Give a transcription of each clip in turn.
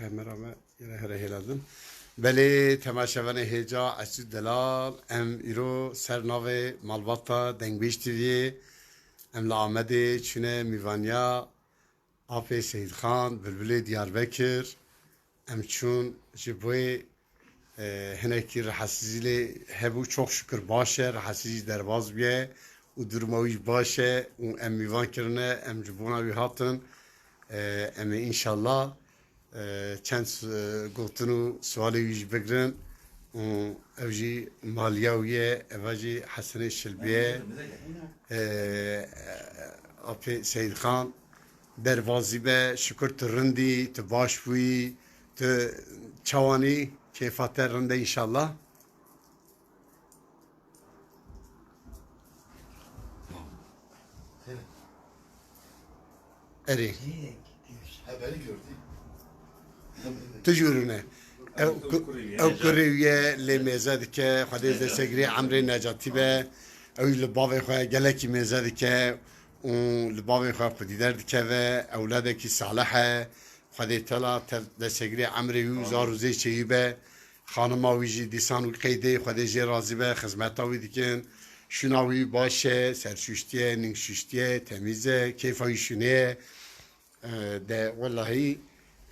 Yine hele heladın. Beli temaşavan heca aşçı delal em iro sernave malbata dengbeş TV em la Ahmedi çüne mivanya Afe Seyid Khan Bülbülü Diyarbakır em çün jiboy hinekî rehesizîlê hebû çok şükür baş e rehesizî derbas biye û durma wî baş e û em mîvan kirine em ji bona çend gotin û sualê wî jî bigirin ev jî maliya wî ye eva jî Hesenê Şilbiye Apê Seyid Xan derbazî be şükür tu rindî tu baş bûyî tu çawanî kêfa te rinde inşallah Erê Haberi gördü. Tu jî rûne ew ew kurê ye lê mêze dike Xwedê destegrî Emrê Necatî be ew li bavê xwe gelekî mêze dike û li bavê xwe xwedîder dikeve ewladekî salih e Xwedê tela destegrî Emrê wî û zar û zê çêyî be xanima wî jî dîsan wî qeydê Xwedê jê razî be xizmeta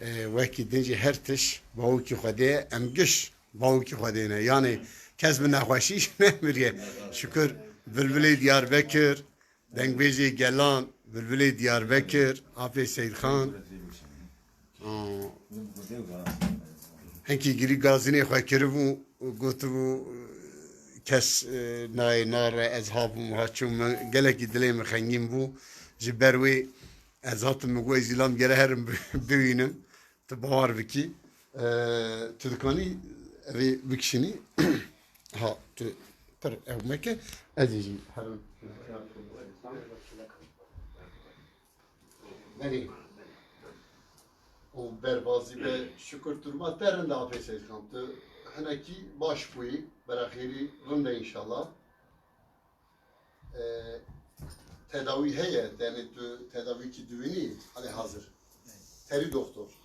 e e de wellahî wekî dincî her tiş bawekî Xwedê em giş bawekî Xwedê ne. Yanî kes bi nexweşî nemiriye şükür Bülbülê Diyarbekir dengbêjê Gelan Bülbülê Diyarbekir Afê Seyid Xan. Henkî girî gazinê xwe kiribû gotibû kes nayê nare ez habûm haçûm gelekî dilê min xengîn bû. Ji ber wê ez hatim min got zîlam gere herim bibînim tu bawar bikî tu dikanî evê bikişînî ha tu pir ew meke ez jî herim û berbazî be şükür turma terin de Xan tu hinekî baş bûyî berexêrî rinde inşallah. Tedavî heye demê tu tedavî kî dibînî hani hazır. Terî doktor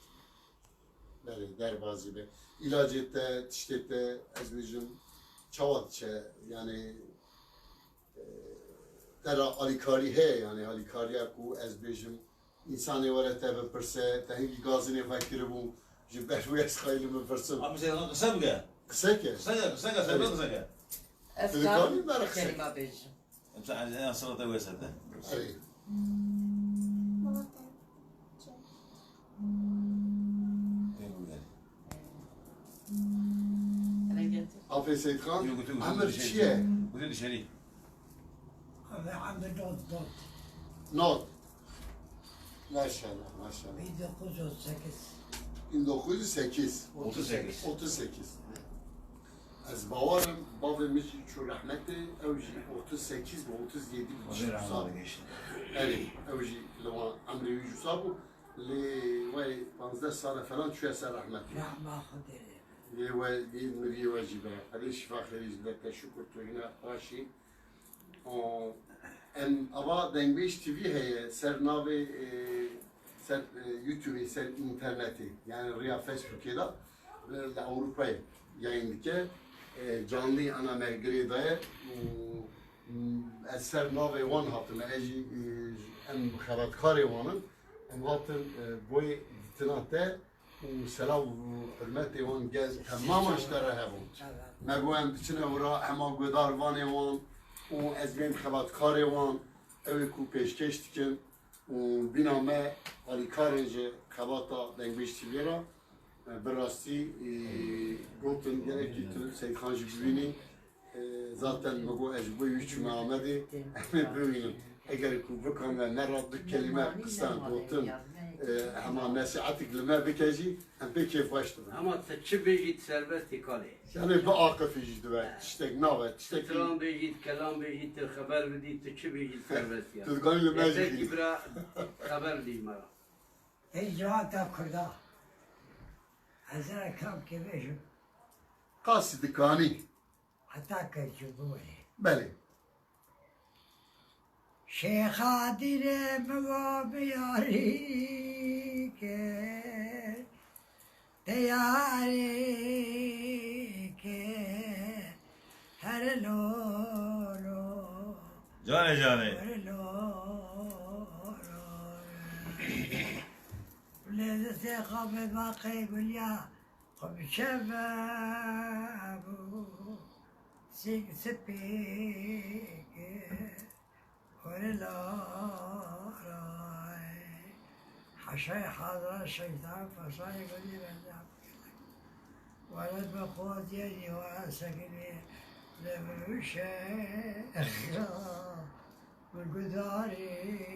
Nerê derbazî be ilacê te tiştê te ez bêjim çawa diçe yani tera alîkarî heye yani alîkariya ku ez bêjim insanê were te bipirse te hingî gazînê vekiribû ji ber wê ez xeyli bipirsim Abi sen kısa mı gel? qiseke Kısa gel, kısa gel, sen kısa gel. Telekanı ver Efkan kısa. kelime bejim. Sen en sırada Seyid Xan Yok, götür, götür, Emir dışarı. çi ye Götür dışarı. Ve hamdı dot dot. not Maşallah maşallah 1938. 1908 38. 38 Ez jî çû rehmetê ew jî 38 ve 37 Hazır sal. Ramazan'a geçti. Erê ew jî li wan emrê wî jî sal bû lê wê 15 sala falan çûye ser rehmetê Rahma Khuderi. Xwedê şifa xêrî ji te şükür tu hîne başî O, em ava dengbêj TV heye ser navê e, ser e, YouTube'ê ser internetê yani riya Facebook'ê da li li Avrupayê yayın dike E, canlı ana me girê daye û m, ez ser navê wan hatim ez jî e, em xebatkarê wanin em hatin Evet. me goyem biçine wira hema guhdar vanê wan û ez bên xebatkarê wan ew ê ku pêşkeş dikin û bîna me alîkarên ji xebata dengbêj tîvê ra e, bi rastî e, gotin gelekî tu Seydxan jî bibînî e, zaten me got ez ji bo wî çûme Amedê em ê bibînin eger ku bikan me nera du kelîme qistan gotin e, hema nesihatik li me bike jî em pê kêfbaş dibin Ama çi bejit serbest ikale. yani bi aqifî jî dibe tiştek nabe tiştekî Kelam bejit, kelam bejit, te haber bidit, te çi bejit serbest ya. tu dikanî li me jî Yeter dî. ki Şeyh Adire mevam yari ke Deyari ke Her lolo Cane cane. Her lolo. Lezzete kabı bakı gülya Kabı şevabu Sig sepeke حشاي حاضرة الشيطان فصاي بدي رجع ولد بخوت يدي وسكني لبن الشيخ من قداري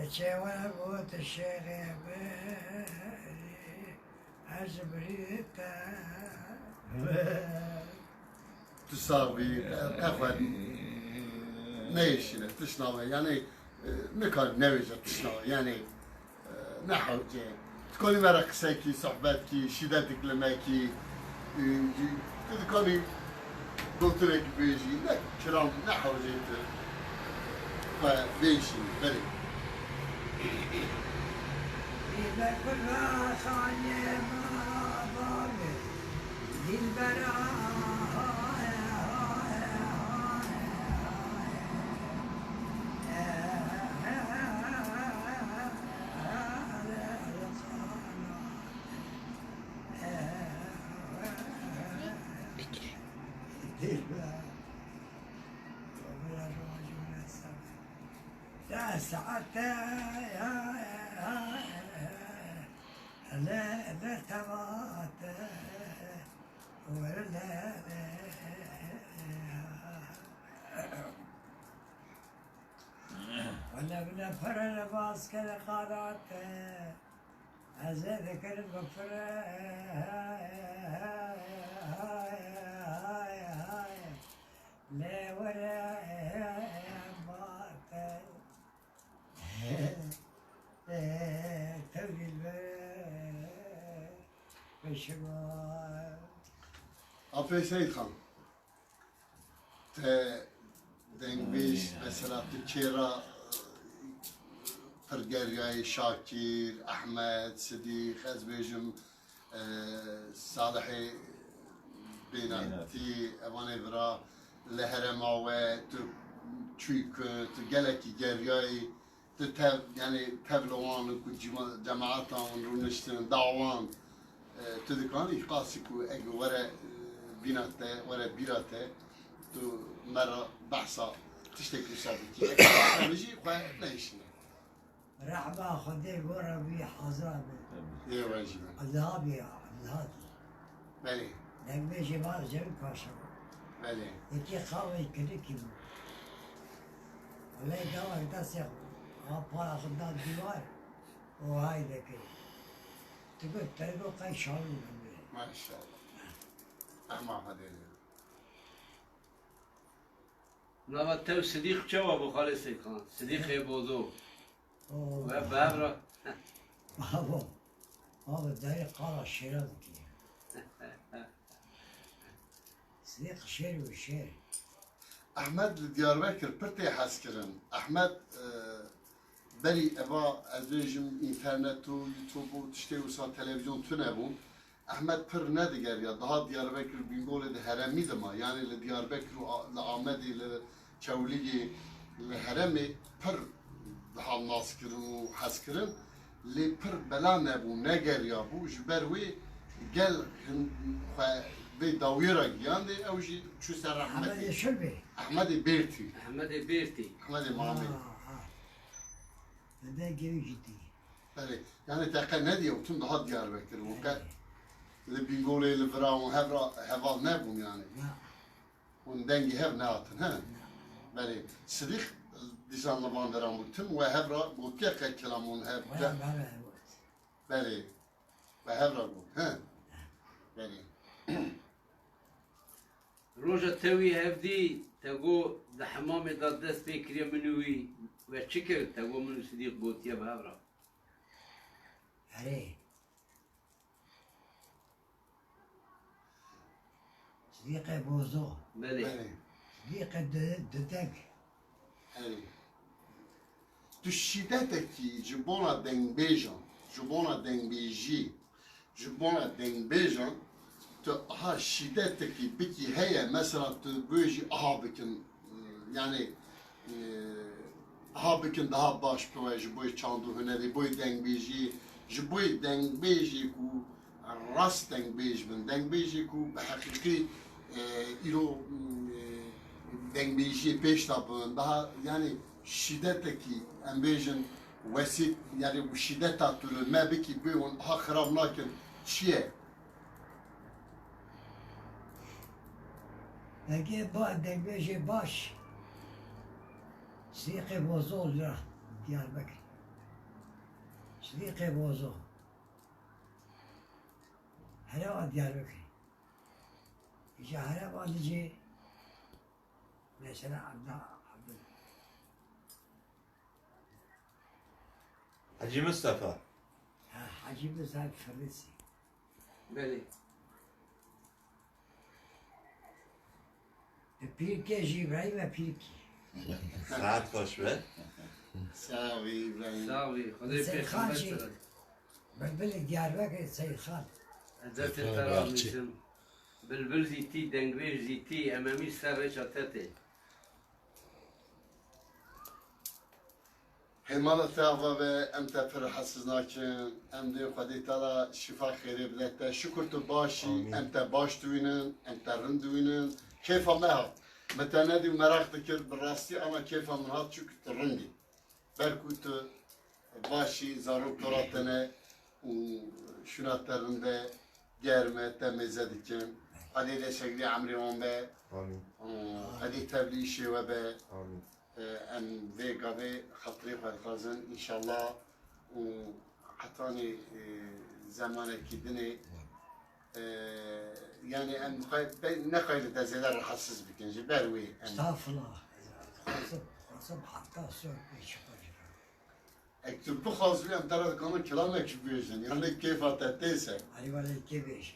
كتشي ولا قوت الشيخ يا باري أزبريتا تساوي اخوان ne işine tışnava yani ne kadar ne verecek tışnava yani ne havce تكوني مرة قساكي صحباتكي شداتك لماكي تكوني قلت لك بيجي لا كلام لا حوجيت فبيجي Dilber Fırras annem abi Dilber Dilber سعدت ليلة مات ولا ولا بنفر لباس كل قارات أزيد كل بفر لي ولا Afe Seyit Khan te dengbiş mesela Türkiye'ra Pergeryay Şakir, Ahmet, Sıdîk, ez bêjim Salihê Bênatî, evan evra li herema we tu çûyk tu gelekî geryayê tu tev yani tevlewan ku cemaatan rûniştin dawan tu dikanî qasî ku eg were bînate were bîrate tu mera behsa tiştekî sabitî jî xwe neyişine رحمة خدي قرا بي حضرة Eyvah jî الذهبي الذهبي Belê, نقبي جمال جم كاشر belê. يكي خاوي كليكي ولا يدور داس Ha parasından diyor. O haydaki. Tübet ben o kay şalım Maşallah. Ama hadi. Nava tev sidik çava bu halesi kan. Sidik ebodu. Ve bevra. Babo. Abi dayı kara şirin ki. Sidik şir ve şir. Ahmet Diyarbakır pırtı haskirin. Ahmet e, berî eva ez bêjim internet û YouTube û tiştê wisa televizyon tune bû. Ahmet pir nedigeriya daha Diyarbakır Bingolê di heremî dima yani li Diyarbakır û li Amedê li Çewliyê li heremê pir daha nas kirin û hez kirin. Lê pir bela nebû negeriya bû ji ber wê gel hin xwe vê dawîra giyandê ew jî çû ser محمد rehmetê. الشربي Ahmetê Bêrtî. احمد بیرتی Ahmetê Mamê. هذا جوي جدي Belê. Yani teqe ne diye tüm daha Diyarbakır bu ke li Bingolê li Vira û hevra heval nebûn yani. لا Hûn dengî hev nehatin he. Belê. Sidîq dîsan li van deran bû tüm we hevra bû teqe kelam hûn hev. ولا بلا الوقت Belê. Ve hevra bû. He. Belê. روژا توی هفدی تگو ده حمام داد دست بکری منوی و چکر تگو منو صدیق بوتیا بابرا عليه صديقي بوزو بله Belê. صديقي ددك Yani, tu şiddeteki ji bona dengbêjan, ji bona dengbêjî, ji bona dengbêjan, tu aha şiddeteki bikî heye mesela tu bêjî aha bikin yani e, Habıkın da habbaş pıva jiboy çandu hüneri boy dengbiji jiboy dengbiji ku rast dengbij bin dengbiji ku hakiki e, ilo e, dengbiji peş tapın. Daha yani şiddeteki embejin vesit yani bu şiddet atılır me biki bu on hakram lakin çiye Ege ba dengbeji baş. Sidiki Bozu olacak Diyarbakır. Sidiki Bozu. Hele Diyarbakır. İşte hele vadici mesela Abdal Abdal. Hacı Mustafa. Ha, Hacı Mustafa Fırısı. Veli. E, Pirke Jibril ve Pirke. Saat boş ver. Sağ ol İbrahim. ساوي خذي زي في خاشي. خمسة بلبل ديار بكر سيد خان ذات التراب مثل بلبل زيتي دنگويج زيتي امامي سر شتتي Hemalet ava ve em te pir hesiz nakin, em dê Xwedê te ra şifa xêrê bide te. Şukur tu başî, em te baş dûnin, em te rind dûnin. Kêfa me hat. Me te nedî merak dikir bi rastî ama kêfa min hat çünkü tu rindî. Ber ku tu başî zarok tora tene û şuna te rinde germe te mêze dikin. Alê de şeklî emrê wan be, Amin. alê tevlî şêwe be. Amin. ان في قضي خطري خازن ان شاء الله وحطاني زمانك كدني يعني ان نخيل تزيد حسس بك نجي بروي استغفر الله خاصب خاصب حتى سوق بيشوف اكتب بخلص بيهم ترى كمان كلامك بيجن يعني كيف تتسع علي ولا كيف ايش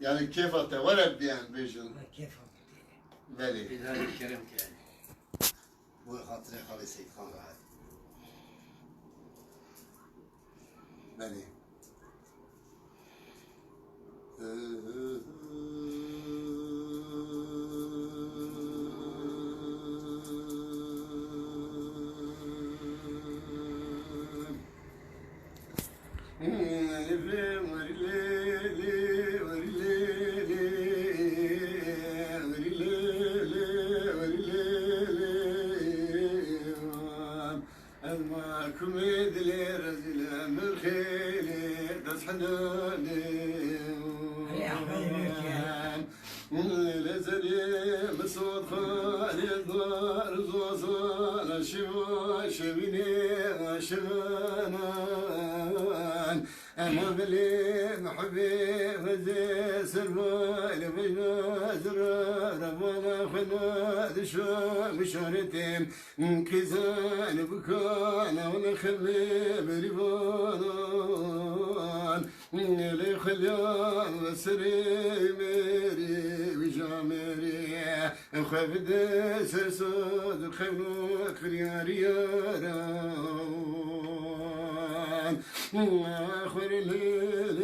يعني كيف تولد بيهم بيجن ولا كيف بدي بلي بهذا الكلام يعني Bu hatırı kalı Seyit Khan rahat. بلي Mm-hmm. شارتم كزان بكانا ونخلي بريبانا اللي خليان وسري ميري بجامري خفد سرسود الخبر خرياري ياران آخر الليل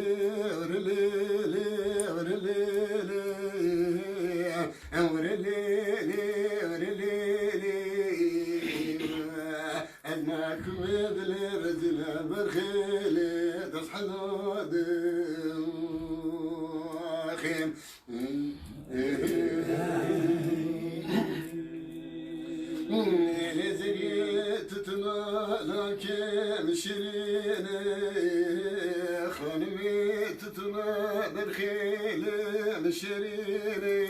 Rezili tutmana kem şirine Hanımı tutmana khilim şirine.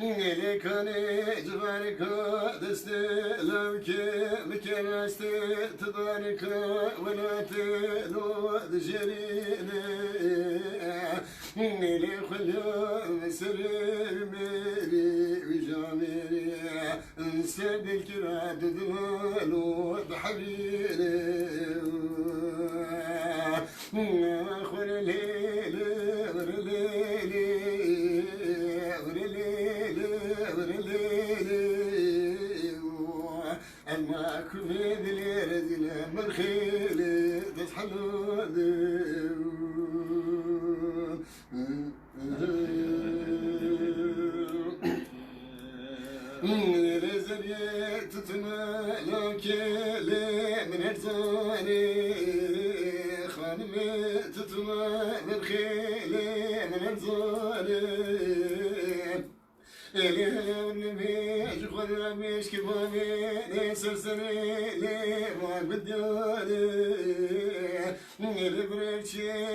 Lekane cvarka deste lavke mekeraste tdarka velate nod jerine Nele khulya takvim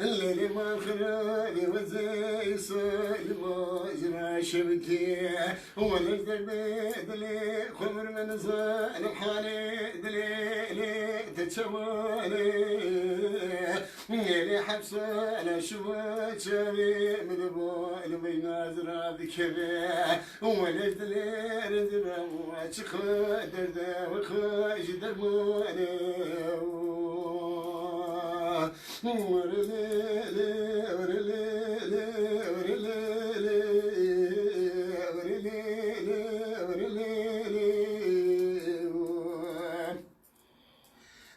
الليل ما خلاني وزي سلمى جرى شبكي ونزل بدلي خمر من زال الحالي دليلي تتشوالي يلي حبس على شبك شبي من بول بين ازرع بكبي ولد لي رزق واتش خدر ذا وخاش درماني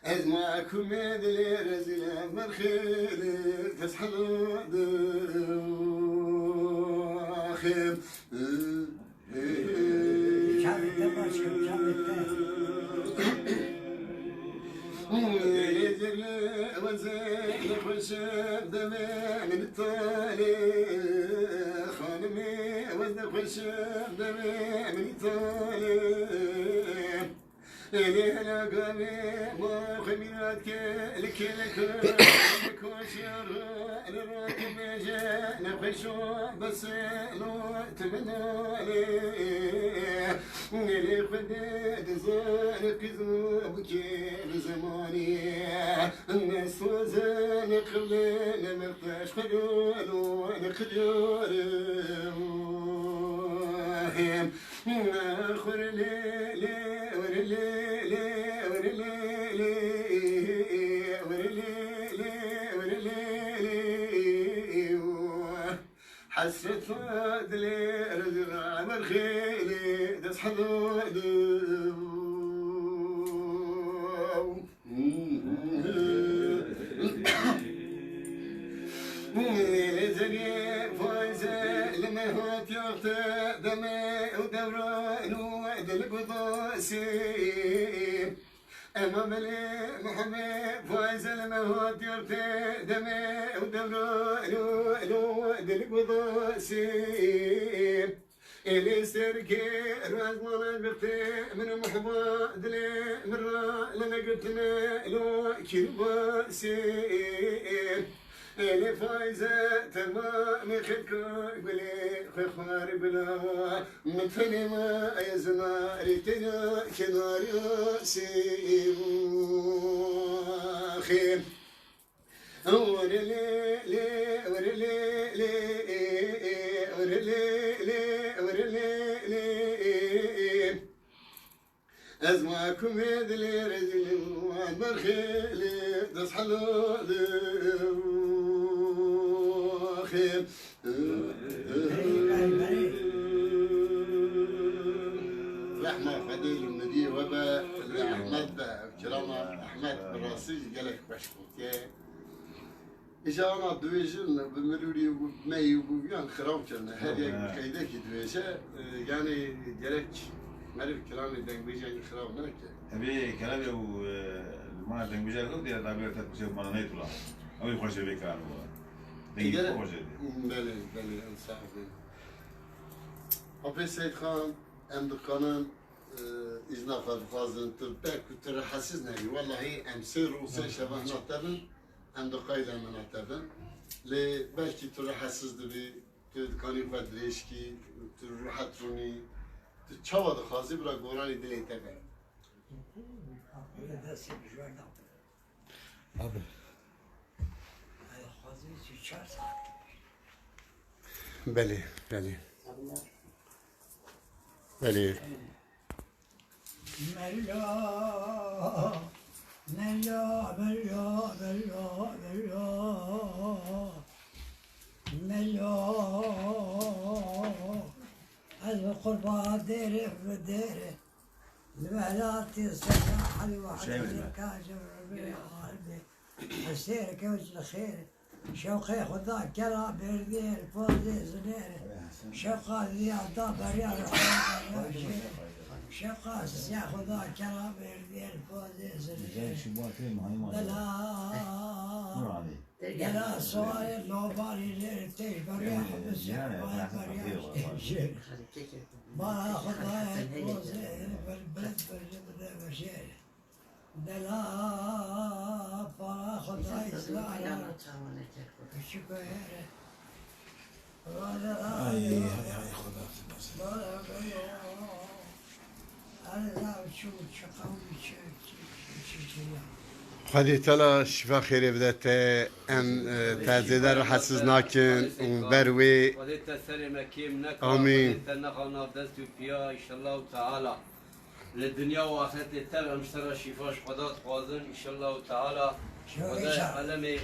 أزمعكم يدلي رزلا من خيلي تسحلوا وزيل خشب دمي من التالي خانمي وزن خشب دمي من التالي إلي هلا قامي ما خمينات كلك لك كوشير أنا راكب جا نخشو بس لو تمنالي إلي خدد زارك ذوبك بزماني الناس وزان قبلنا مرتاش خلولو نخدور آخر ليلي عسيت دليل أنا الخيل داس حلول دمي ودوران ودلب ضاسي أمام لي محمد فايزة لما هات يغطى دمي ودوران ودل قضاسي إلي سركي راز مالا قرتي من محمد لي من را لنا قرتنا لو كرباسي الي فايزة تمام خدكوك بلي خخوار بلا متفني ما يا زماري تنا كنار ياسي ورلي لي ورلي لي ورلي لي ورلي لي أزماكم يدلي رجلي وعمر خيلي تصحلو براسي قالك بشكوتيه İşte ama dövüşün bu mürürü bu meyi bu yan kırav kendine her yer kayda ki dövüşe yani gerek merif kiranı dengbejen kırav ne ki أبي كلام يو ما تنجوز الأرض يا تابير تكسر ما نهيت ولا أبي خوش بيك أنا دنيا Gerek- خوش Beli, beli, sahibi. Hapis Seyit Khan, Emdukhan'ın izna fazlın tır kütür hassiz neyi. Vallahi emsir olsa şebah nahtarın, Emdukayla menahtarın. Le belki tır hassizdi bir tır kani fadreşki, tır hatruni, tır çavadı khazi bırak gorani dile tepe. Öyle de sevmiş öyle. Abi. بلي بله بله بله ملا ملا ملا ملا ملا ملا القربان. ديري في ديري المهلاتي السلاح الوحيد الكاشف ربيع قلبي السير الخير شوقي خدا كرا بردي الفوزي زنيري شوقا ذي عطا بريال شوقا سيا خدا كرا بردي الفوزي زنيري دلا دلا سوال لو باري زير تيش بريال بس يا بريال ما خطايا الفوزي بالبلد بالجبل بشير دلا فرا خطايا سلاح الشكر خدي تلا شفا خير بدأت ام تعزيدار حسز ناكن وبروي وديت السري مكيم نكا آمين. وديت نقا للدنيا وآخرت التل مشترى شفاش قدات قازن ان شاء الله تعالى ودا علمي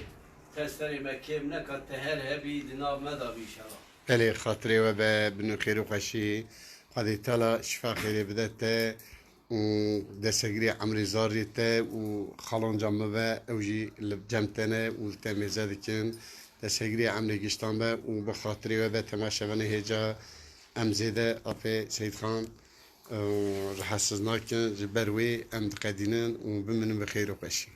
تسري مكيم نكا تهر هبي دنا مدى ان شاء الله بلي خاطري وبا بنو خير وخشي خدي تلا شفا خير بدأت دستگیری عمری زاری ته و خالان جامعه و اوجی جمتنه و تمیزه دکن دستگیری عمری گشتان به و بخاطری و به تماشاونه هجا. امزیده آفه سید خان. وراح حسسناك جبروي أم قدينان وبمن بخير وقشي.